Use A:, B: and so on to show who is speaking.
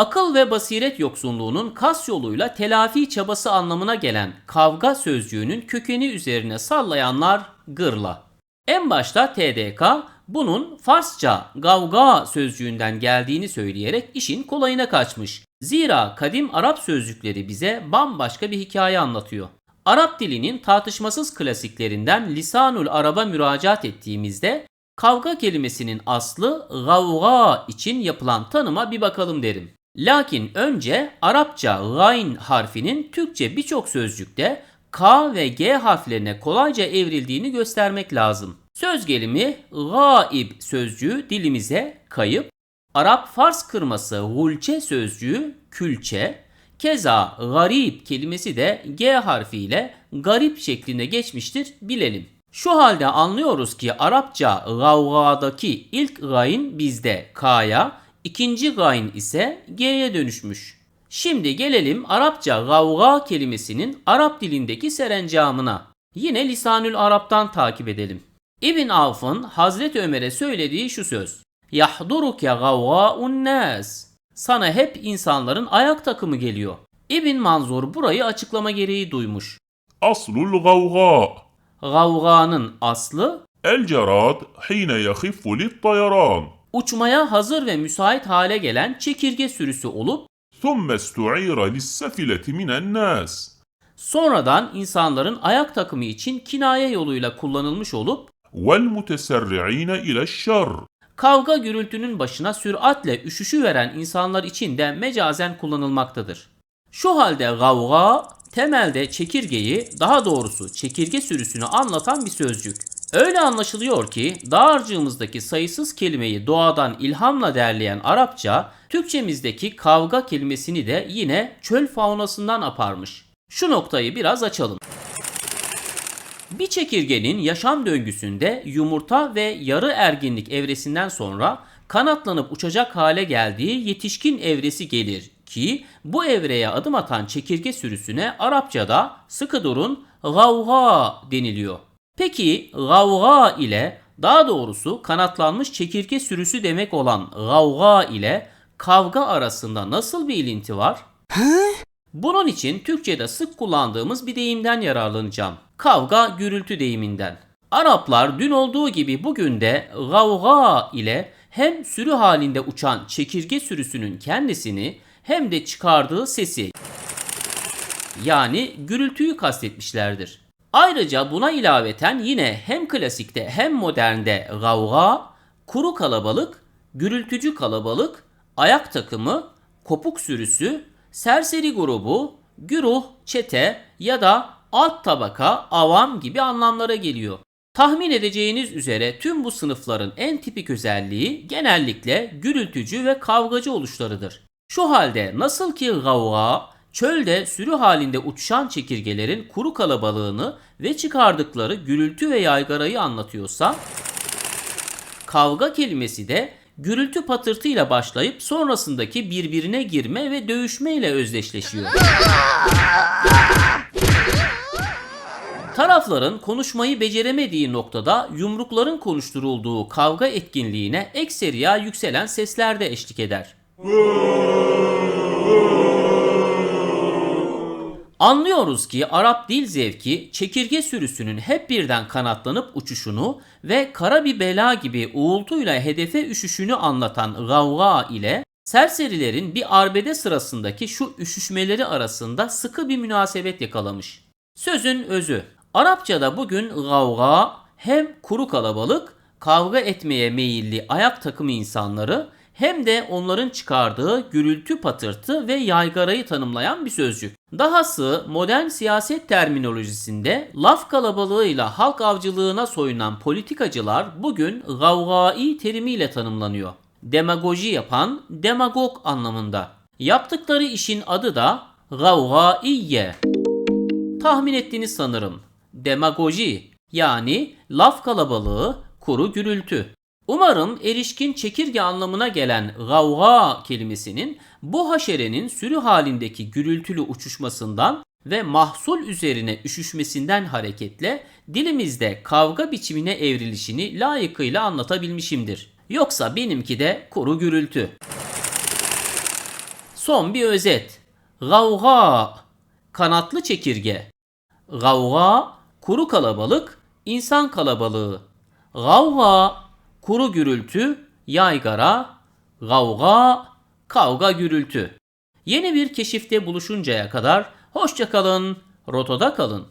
A: Akıl ve basiret yoksunluğunun kas yoluyla telafi çabası anlamına gelen kavga sözcüğünün kökeni üzerine sallayanlar gırla. En başta TDK bunun Farsça gavga sözcüğünden geldiğini söyleyerek işin kolayına kaçmış. Zira kadim Arap sözcükleri bize bambaşka bir hikaye anlatıyor. Arap dilinin tartışmasız klasiklerinden Lisanul Arab'a müracaat ettiğimizde kavga kelimesinin aslı gavga için yapılan tanıma bir bakalım derim. Lakin önce Arapça gayn harfinin Türkçe birçok sözcükte K ve G harflerine kolayca evrildiğini göstermek lazım. Söz gelimi gaib sözcüğü dilimize kayıp, Arap-Fars kırması gulçe sözcüğü külçe, keza garip kelimesi de G harfiyle garip şeklinde geçmiştir bilelim. Şu halde anlıyoruz ki Arapça gavgadaki ilk gayn bizde K'ya, İkinci gayn ise g'ye dönüşmüş. Şimdi gelelim Arapça gavga kelimesinin Arap dilindeki serencamına. Yine Lisanül Arap'tan takip edelim. İbn Avf'ın Hazreti Ömer'e söylediği şu söz. Yahduruke gavga'un nas. Sana hep insanların ayak takımı geliyor. İbn Manzur burayı açıklama gereği duymuş.
B: Aslul gavga.
A: Gavga'nın aslı
B: El cerad hine yahiffu lit tayaran
A: uçmaya hazır ve müsait hale gelen çekirge sürüsü olup
B: ثم استعير للسفلة من الناس
A: sonradan insanların ayak takımı için kinaye yoluyla kullanılmış olup
B: والمتسرعين إلى الشر
A: kavga gürültünün başına süratle üşüşü veren insanlar için de mecazen kullanılmaktadır. Şu halde gavga temelde çekirgeyi daha doğrusu çekirge sürüsünü anlatan bir sözcük. Öyle anlaşılıyor ki dağarcığımızdaki sayısız kelimeyi doğadan ilhamla derleyen Arapça, Türkçemizdeki kavga kelimesini de yine çöl faunasından aparmış. Şu noktayı biraz açalım. Bir çekirgenin yaşam döngüsünde yumurta ve yarı erginlik evresinden sonra kanatlanıp uçacak hale geldiği yetişkin evresi gelir ki bu evreye adım atan çekirge sürüsüne Arapçada sıkı durun gavga deniliyor. Peki gavga ile daha doğrusu kanatlanmış çekirge sürüsü demek olan gavga ile kavga arasında nasıl bir ilinti var? Bunun için Türkçe'de sık kullandığımız bir deyimden yararlanacağım. Kavga gürültü deyiminden. Araplar dün olduğu gibi bugün de gavga ile hem sürü halinde uçan çekirge sürüsünün kendisini hem de çıkardığı sesi yani gürültüyü kastetmişlerdir. Ayrıca buna ilaveten yine hem klasikte hem modernde gavga, kuru kalabalık, gürültücü kalabalık, ayak takımı, kopuk sürüsü, serseri grubu, güruh, çete ya da alt tabaka, avam gibi anlamlara geliyor. Tahmin edeceğiniz üzere tüm bu sınıfların en tipik özelliği genellikle gürültücü ve kavgacı oluşlarıdır. Şu halde nasıl ki gavga çölde sürü halinde uçuşan çekirgelerin kuru kalabalığını ve çıkardıkları gürültü ve yaygarayı anlatıyorsa kavga kelimesi de gürültü patırtıyla başlayıp sonrasındaki birbirine girme ve dövüşme ile özdeşleşiyor. Tarafların konuşmayı beceremediği noktada yumrukların konuşturulduğu kavga etkinliğine ekseriya yükselen sesler de eşlik eder. Anlıyoruz ki Arap dil zevki çekirge sürüsünün hep birden kanatlanıp uçuşunu ve kara bir bela gibi uğultuyla hedefe üşüşünü anlatan gavga ile serserilerin bir arbede sırasındaki şu üşüşmeleri arasında sıkı bir münasebet yakalamış. Sözün özü. Arapçada bugün gavga hem kuru kalabalık, kavga etmeye meyilli ayak takımı insanları hem de onların çıkardığı gürültü patırtı ve yaygarayı tanımlayan bir sözcük. Dahası modern siyaset terminolojisinde laf kalabalığıyla halk avcılığına soyunan politikacılar bugün gavgai terimiyle tanımlanıyor. Demagoji yapan demagog anlamında. Yaptıkları işin adı da gavgaiye. Tahmin ettiniz sanırım. Demagoji yani laf kalabalığı, kuru gürültü. Umarım erişkin çekirge anlamına gelen gavga kelimesinin bu haşerenin sürü halindeki gürültülü uçuşmasından ve mahsul üzerine üşüşmesinden hareketle dilimizde kavga biçimine evrilişini layıkıyla anlatabilmişimdir. Yoksa benimki de kuru gürültü. Son bir özet. Gavga kanatlı çekirge. Gavga kuru kalabalık, insan kalabalığı. Gavga kuru gürültü, yaygara. Gavga kavga gürültü. Yeni bir keşifte buluşuncaya kadar hoşça kalın, rotoda kalın.